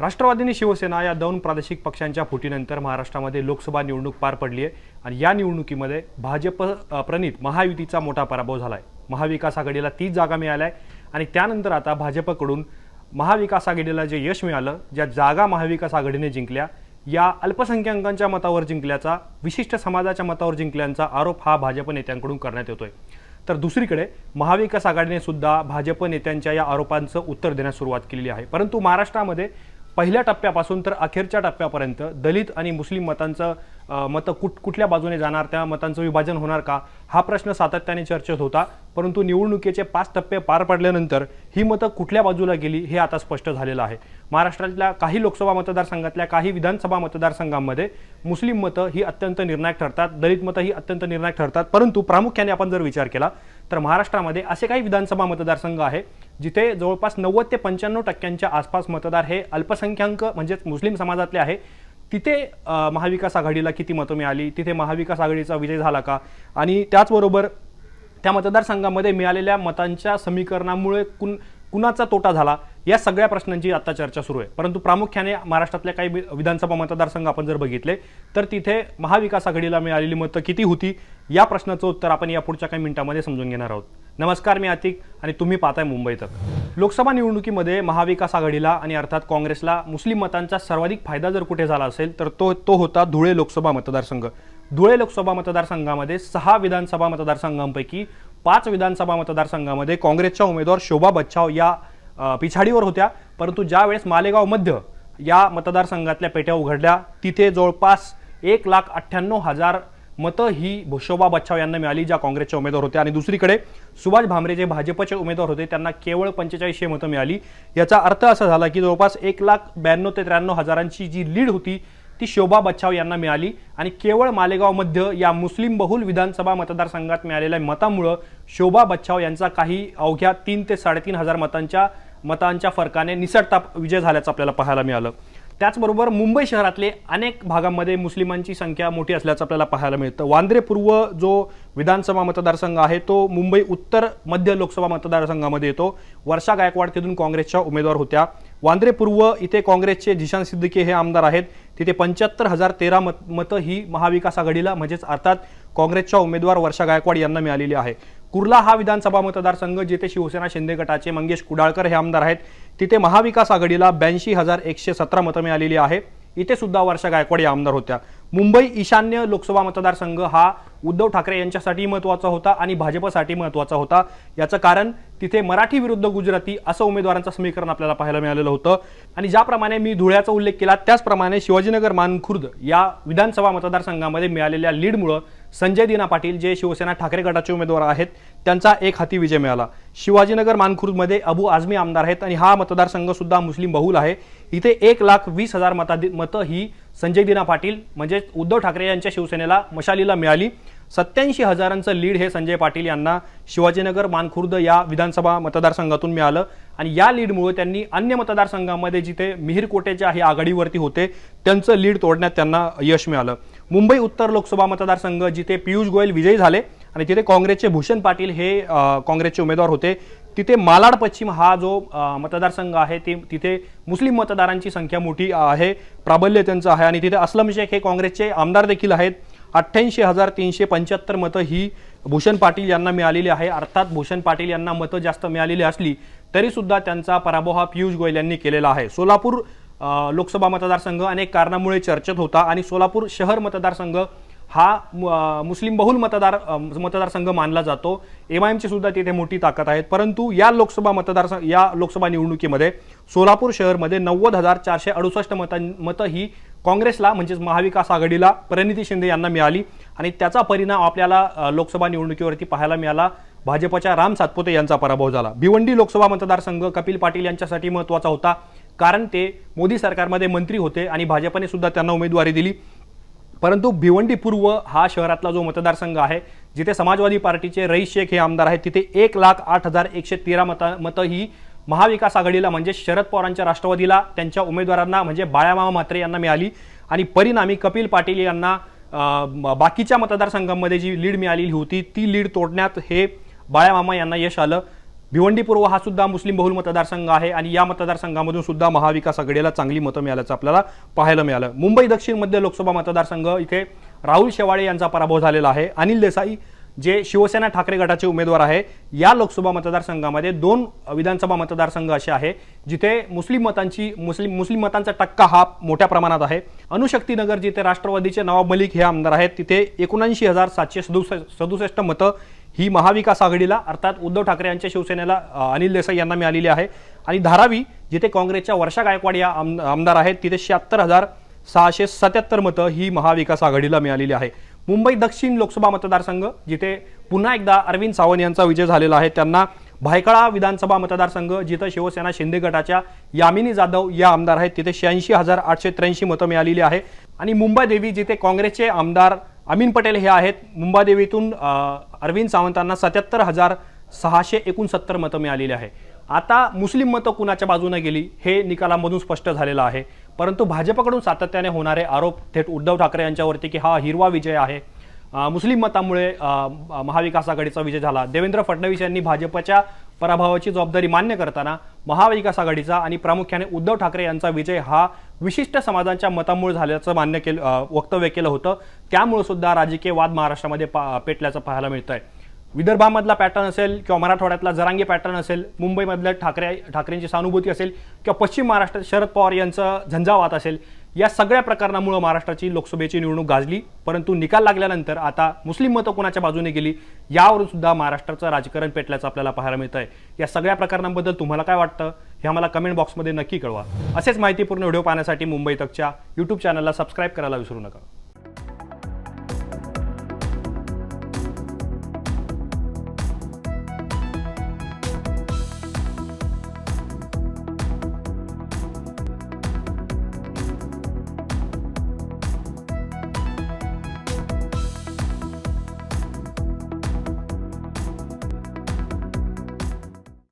राष्ट्रवादी आणि शिवसेना या दोन प्रादेशिक पक्षांच्या फुटीनंतर महाराष्ट्रामध्ये लोकसभा निवडणूक पार पडली आहे आणि या निवडणुकीमध्ये भाजप प्रणित महायुतीचा मोठा पराभव झाला आहे महाविकास आघाडीला तीच जागा मिळाल्या आहे आणि त्यानंतर आता भाजपकडून महाविकास आघाडीला जे यश मिळालं ज्या जागा महाविकास आघाडीने जिंकल्या या अल्पसंख्याकांच्या मतावर जिंकल्याचा विशिष्ट समाजाच्या मतावर जिंकल्याचा आरोप हा भाजप नेत्यांकडून करण्यात येतोय. तर दुसरीकडे महाविकास आघाडीने सुद्धा भाजप नेत्यांच्या या आरोपांचं उत्तर देण्यास सुरुवात केलेली आहे. परंतु महाराष्ट्रामध्ये पहिल्या टप्प्यापासून तर अखेरच्या टप्प्यापर्यंत दलित आणि मुस्लिम मतांचं मतं कुठ कुठल्या बाजूने जाणार त्या मतांचं विभाजन होणार का हा प्रश्न सातत्याने चर्चेत होता. परंतु निवडणुकीचे पाच टप्पे पार पडल्यानंतर ही मतं कुठल्या बाजूला गेली हे आता स्पष्ट झालेलं आहे. महाराष्ट्रातल्या काही लोकसभा मतदारसंघातल्या काही विधानसभा मतदारसंघांमध्ये मुस्लिम मतं ही अत्यंत निर्णायक ठरतात दलित मतं ही अत्यंत निर्णायक ठरतात. परंतु प्रामुख्याने आपण जर विचार केला तर महाराष्ट्रामध्ये असे काही विधानसभा मतदारसंघ आहे जिथे जवळपास नव्वद ते पंच्याण्णव टक्क्यांच्या आसपास मतदार हे अल्पसंख्याक म्हणजेच मुस्लिम समाजातले आहे. तिथे महाविकास आघाडीला किती मतं मिळाली? तिथे महाविकास आघाडीचा विजय झाला का? आणि त्याचबरोबर त्या मतदारसंघामध्ये मिळालेल्या मतांच्या समीकरणामुळे कुण कुणाचा तोटा झाला? या सगळ्या प्रश्नांची आता चर्चा सुरू आहे. परंतु प्रामुख्याने महाराष्ट्रातल्या काही वि- विधानसभा मतदारसंघ आपण जर बघितले तर तिथे महाविकास आघाडीला मिळालेली मतं किती होती? या प्रश्नाचं उत्तर आपण या पुढच्या काही मिनिटांमध्ये समजून घेणार आहोत. नमस्कार मी आतिक आणि तुम्ही पाहताय मुंबई तक. लोकसभा निवडणुकीमध्ये महाविकास आघाडीला आणि अर्थात काँग्रेसला मुस्लिम मतांचा सर्वाधिक फायदा जर कुठे झाला असेल तर तो तो होता धुळे लोकसभा मतदारसंघ. धुळे लोकसभा मतदारसंघामध्ये सहा विधानसभा मतदारसंघांपैकी पाच विधानसभा मतदारसंघामध्ये काँग्रेसच्या उमेदवार शोभा बच्छाव या पिछाडीवर होत्या. परंतु ज्यावेळेस मालेगाव मध्य या मतदारसंघातल्या पेट्या उघडल्या तिथे जवळपास एक लाख अठ्ठ्याण्णव हजार मतं ही शोभा बच्छाव यांना मिळाली ज्या काँग्रेसच्या उमेदवार होत्या आणि दुसरीकडे सुभाष भामरे जे भाजपचे उमेदवार होते त्यांना केवळ पंचेचाळीसशे मतं मिळाली. याचा अर्थ असा झाला की जवळपास एक लाख ब्याण्णव ते त्र्याण्णव हजारांची जी लीड होती ती शोभा बच्छाव यांना मिळाली. आणि केवळ मालेगाव मध्य या मुस्लिम बहुल विधानसभा मतदारसंघात मिळालेल्या मतामुळं शोभा बच्छाव यांचा काही अवघ्या तीन ते साडेतीन हजार मतांच्या मतांच्या फरकाने निसटता विजय झाल्याचं आपल्याला पाहायला मिळालं. त्याचबरोबर मुंबई शहरातले अनेक भागांमध्ये मुस्लिमांची संख्या मोठी असल्याचं आपल्याला पाहायला मिळतं. वांद्रे पूर्व जो विधानसभा मतदारसंघ आहे तो मुंबई उत्तर मध्य लोकसभा मतदारसंघामध्ये येतो. वर्षा गायकवाड तिथून काँग्रेसच्या उमेदवार होत्या. वांद्रे पूर्व इथे काँग्रेसचे जिशान सिद्दीकी हे आमदार आहेत. तिथे पंच्याहत्तर हजार तेरा मत मतं ही महाविकास आघाडीला म्हणजेच अर्थात काँग्रेसच्या उमेदवार वर्षा गायकवाड यांना मिळालेली आहे. कुर्ला हा विधानसभा मतदारसंघ जिथे शिवसेना शिंदे गटाचे मंगेश कुडाळकर हे आमदार आहेत. तिथे महाविकास आघाडीला ब्याऐंशी हजार एकशे सतरा मतं मिळालेली आहे. इथे सुद्धा वर्षा गायकवाड या आमदार होत्या. मुंबई ईशान्य लोकसभा मतदारसंघ हा उद्धव ठाकरे यांच्यासाठी महत्त्वाचा होता आणि भाजपसाठी महत्त्वाचा होता. याचं कारण तिथे मराठी विरुद्ध गुजराती असं उमेदवारांचं समीकरण आपल्याला पाहायला मिळालेलं होतं. आणि ज्याप्रमाणे मी धुळ्याचा उल्लेख केला त्याचप्रमाणे शिवाजीनगर मानखुर्द या विधानसभा मतदारसंघामध्ये मिळालेल्या लीडमुळं संजय दिना पाटील जे शिवसेना ठाकरे गटाचे उमेदवार आहेत त्यांचा एक हाती विजय मिळाला. शिवाजीनगर मानखुर्दमध्ये अबू आझमी आमदार आहेत आणि हा मतदारसंघसुद्धा मुस्लिम बहुल आहे. इथे एक लाख वीस हजार मताधि मतं ही संजय दिना पाटील म्हणजे उद्धव ठाकरे यांच्या शिवसेनेला मशालीला मिळाली. सत्याऐंशी हजारांचं लीड हे संजय पाटील यांना शिवाजीनगर मानखुर्द या विधानसभा मतदारसंघातून मिळालं. आणि या लीडमुळे त्यांनी अन्य मतदारसंघामध्ये जिथे मिहिरकोटे जे आहे आघाडीवरती होते त्यांचं लीड तोडण्यात त्यांना यश मिळालं. मुंबई उत्तर लोकसभा मतदारसंघ जिथे पियुष गोयल विजयी झाले आणि तिथे काँग्रेसचे भूषण पाटील हे काँग्रेसचे उमेदवार होते तिथे मालाड पश्चिम हा जो मतदारसंघ आहे ते तिथे मुस्लिम मतदारांची संख्या मोठी आहे प्राबल्य त्यांचं आहे आणि तिथे असलम शेख हे काँग्रेसचे आमदार देखील आहेत. अठ्ठ्याऐंशी हजार तीनशे पंच्याहत्तर मतं ही भूषण पाटील यांना मिळालेली आहे. अर्थात भूषण पाटील यांना मतं जास्त मिळालेली असली तरीसुद्धा त्यांचा पराभव हा पियुष गोयल यांनी केलेला आहे. सोलापूर लोकसभा मतदारसंघ अनेक कारणामुळे चर्चेत होता आणि सोलापूर शहर मतदारसंघ हा मुस्लिम बहुल मतदार मतदारसंघ मानला जातो. एम आय एमची सुद्धा तिथे मोठी ताकद आहेत. परंतु या लोकसभा मतदारसंघ या लोकसभा निवडणुकीमध्ये सोलापूर शहरमध्ये नव्वद हजार चारशे अडुसष्ट मतां मतं ही काँग्रेसला म्हणजेच महाविकास आघाडीला प्रणिती शिंदे यांना मिळाली आणि त्याचा परिणाम आपल्याला लोकसभा निवडणुकीवरती पाहायला मिळाला. भाजपच्या राम सातपुते यांचा पराभव झाला. भिवंडी लोकसभा मतदारसंघ कपिल पाटील यांच्यासाठी महत्त्वाचा होता कारण ते मोदी सरकारमध्ये मंत्री होते आणि भाजपने सुद्धा त्यांना उमेदवारी दिली. परंतु भिवंडी पूर्व हा शहरातला जो मतदारसंघ आहे जिथे समाजवादी पार्टीचे रईस शेख हे आमदार आहेत तिथे एक लाख आठ हजार एकशे तेरा मतं मतं ही महाविकास आघाडीला म्हणजे शरद पवारांच्या राष्ट्रवादीला त्यांच्या उमेदवारांना म्हणजे बाळामामा म्हात्रे यांना मिळाली. आणि परिणामी कपिल पाटील यांना बाकीच्या मतदारसंघांमध्ये जी लीड मिळालेली होती ती लीड तोडण्यात हे बाळामामा यांना यश आलं. भिवंडी पूर्व हा सुद्धा मुस्लिम बहुल मतदारसंघ आहे आणि या मतदारसंघामधून सुद्धा महाविकास आघाडीला चांगली मतं मिळाल्याचं आपल्याला पाहायला मिळालं. मुंबई दक्षिण मध्य लोकसभा मतदारसंघ इथे राहुल शेवाळे यांचा पराभव झालेला आहे. अनिल देसाई जे शिवसेना ठाकरे गटाचे उमेदवार आहे या लोकसभा मतदारसंघामध्ये दोन विधानसभा मतदारसंघ असे आहे जिथे मुस्लिम मतांची मुस्लिम मुस्लिम मतांचा टक्का हा मोठ्या प्रमाणात आहे. अणुशक्तीनगर जिथे राष्ट्रवादीचे नवाब मलिक हे आमदार आहेत तिथे एकोणऐंशी हजार सातशे सदुसष्ट सदुसष्ट मतं ही महाविकास आघाडीला अर्थात उद्धव ठाकरे यांच्या शिवसेनेला अनिल देसाई यांना मिळालेली आहे. आणि धारावी जिथे काँग्रेसच्या वर्षा गायकवाड या आम- आमदार आहेत तिथे शहात्तर हजार सहाशे सत्याहत्तर मतं ही महाविकास आघाडीला मिळालेली आहे. मुंबई दक्षिण लोकसभा मतदारसंघ जिथे पुन्हा एकदा अरविंद सावंत यांचा विजय झालेला आहे. त्यांना भायखळा विधानसभा मतदारसंघ जिथं शिवसेना शिंदे गटाच्या यामिनी जाधव या आमदार आहेत तिथे शहाऐंशी हजार आठशे त्र्याऐंशी मतं मिळालेली आहे. आणि मुंबादेवी जिथे काँग्रेसचे आमदार अमीन पटेल हे आहेत मुंबादेवीतून अरविंद सावंतांना सत्याहत्तर हजार सहाशे एकोणसत्तर मतं मिळालेली आहे. आता मुस्लिम मतं कुणाच्या बाजूने गेली हे निकालामधून स्पष्ट झालेलं आहे. परंतु भाजपकडून सातत्याने होणारे आरोप थेट उद्धव ठाकरे यांच्यावरती की हा हिरवा विजय आहे. मुस्लिम मतामुळे महाविकास आघाडीचा विजय झाला. देवेंद्र फडणवीस यांनी भाजपच्या पराभवाची जबाबदारी मान्य करताना महाविकास आघाडीचा आणि प्रामुख्याने उद्धव ठाकरे यांचा विजय हा विशिष्ट समाजांच्या मतामुळे झाल्याचं मान्य केलं वक्तव्य केलं होतं. त्यामुळे सुद्धा राजकीय वाद महाराष्ट्रामध्ये पा पेटल्याचं पाहायला मिळतं आहे विदर्भामधला पॅटर्न असेल किंवा मराठवाड्यातला जरांगी पॅटर्न असेल मुंबईमधल्या ठाकरे ठाकरेंची सानुभूती असेल किंवा पश्चिम महाराष्ट्रात शरद पवार यांचं झंझावात असेल या सगळ्या प्रकरणामुळे महाराष्ट्राची लोकसभेची निवडणूक गाजली. परंतु निकाल लागल्यानंतर आता मुस्लिम मतं कोणाच्या बाजूने गेली यावरून सुद्धा महाराष्ट्राचं राजकारण पेटल्याचं आपल्याला पाहायला मिळत आहे या सगळ्या प्रकरणांबद्दल तुम्हाला काय वाटतं हे आम्हाला कमेंट बॉक्समध्ये नक्की कळवा. असेच माहितीपूर्ण व्हिडिओ पाहण्यासाठी मुंबई तकच्या यूट्यूब चॅनलला सबस्क्राईब करायला विसरू नका.